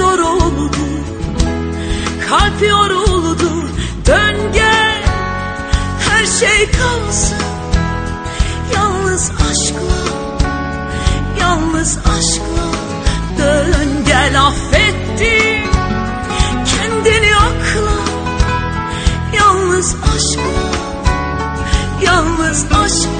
zor oldu. Kalp yoruldu. Dön gel. Her şey kalsın. Yalnız aşkla Yalnız aşkla Dön gel. Affettim Kendini akla. Yalnız aşkla Yalnız aşkla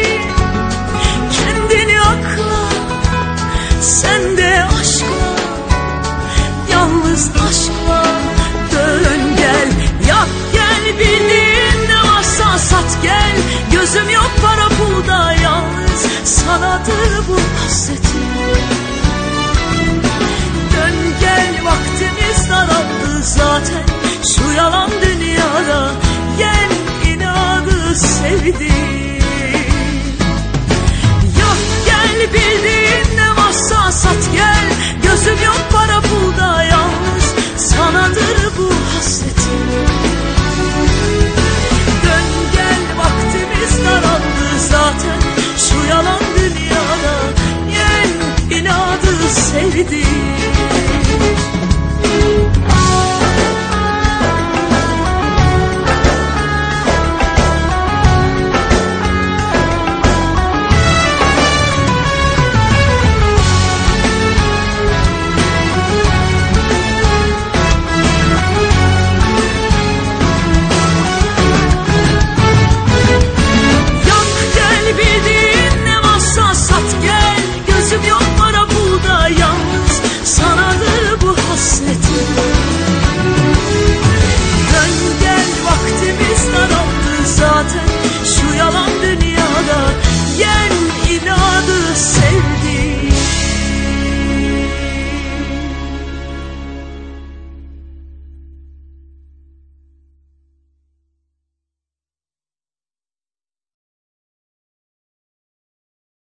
Didi.